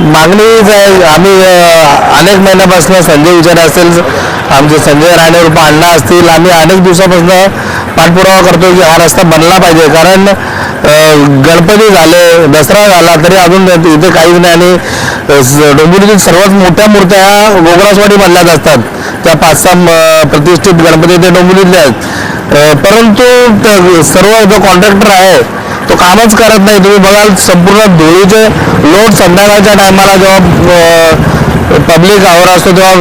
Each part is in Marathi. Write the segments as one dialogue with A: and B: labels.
A: मागणीच आहे आम्ही अनेक महिन्यापासून संजय विचार असेल आमचे संजय राणे रूप अण्णा असतील आम्ही अनेक दिवसापासून पाठपुरावा करतो की हा रस्ता बनला पाहिजे. कारण गणपती झाले दसरा झाला तरी अजून इथे काहीच नाही आणि डोंबिवलीतील सर्वात मोठ्या मूर्त्या ह्या गोगरासवाडी बनल्यात असतात. त्या पाच सहा प्रतिष्ठित गणपती ते डोंबिवलीतल्या आहेत. परंतु सर्व जो कॉन्ट्रॅक्टर आहे. तो कामच करत नाही. तुम्ही बघाल संपूर्ण धुळीचे लोट संध्याकाळच्या टायमाला जेव्हा पब्लिक आवर असतो तेव्हा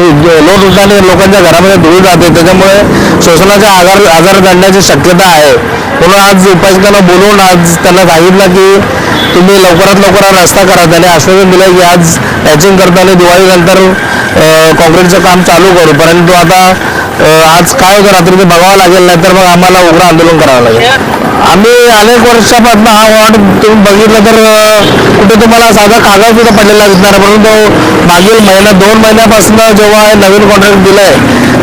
A: लोट उठल्याने लोकांच्या घरामध्ये धुळी जाते. त्याच्यामुळे श्वसनाचे आजार आजार घडण्याची शक्यता आहे. म्हणून आज उपासकांना बोलवून आज त्यांना सांगितलं की तुम्ही लवकरात लवकर हा रस्ता करा. त्याने आश्वासन दिलं की आज पॅचिंग करताना दिवाळीनंतर कॉन्क्रीटचं काम चालू करू. परंतु आता आज काय होतं रात्री ते बघावं लागेल नाहीतर मग आम्हाला उग्र आंदोलन करावं लागेल. आम्ही अनेक वर्षापासून हा वॉर्ड तुम्ही बघितलं तर कुठे तुम्हाला साधा कागद सुद्धा पडलेला दिसणार म्हणून तो मागील महिना दोन महिन्यापासून जेव्हा हे नवीन कॉन्ट्रॅक्ट दिलंय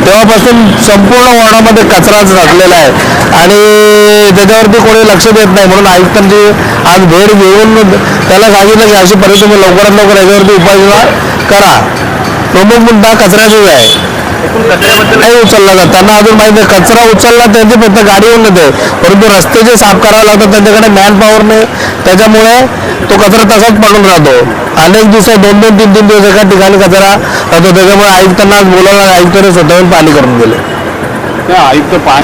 A: तेव्हापासून संपूर्ण वॉर्डामध्ये कचराच साचलेला आहे. आणि त्याच्यावरती कोणी लक्ष देत नाही. म्हणून आयुक्तांची आज भेट घेऊन त्याला सांगितलं की अशी परिस्थिती तुम्ही लवकरात लवकर याच्यावरती उपाययोजना करा. प्रमुख मुद्दा कचऱ्याचाच आहे. नाही उचलला जात. त्यांना अजून माहिती आहे कचरा उचलला त्यांची फक्त गाडी येऊन येते परंतु रस्ते जे साफ करावे लागतात त्यांच्याकडे मॅन पॉवर नाही. त्याच्यामुळे तो कचरा तसाच पडून राहतो. अनेक दिवस दोन दोन तीन तीन दिवस एका ठिकाणी कचरा राहतो. त्याच्यामुळे आयुक्तांना आज बोलायला आयुक्तांनी स्वतःहून पाणी करून गेले
B: आयुक्त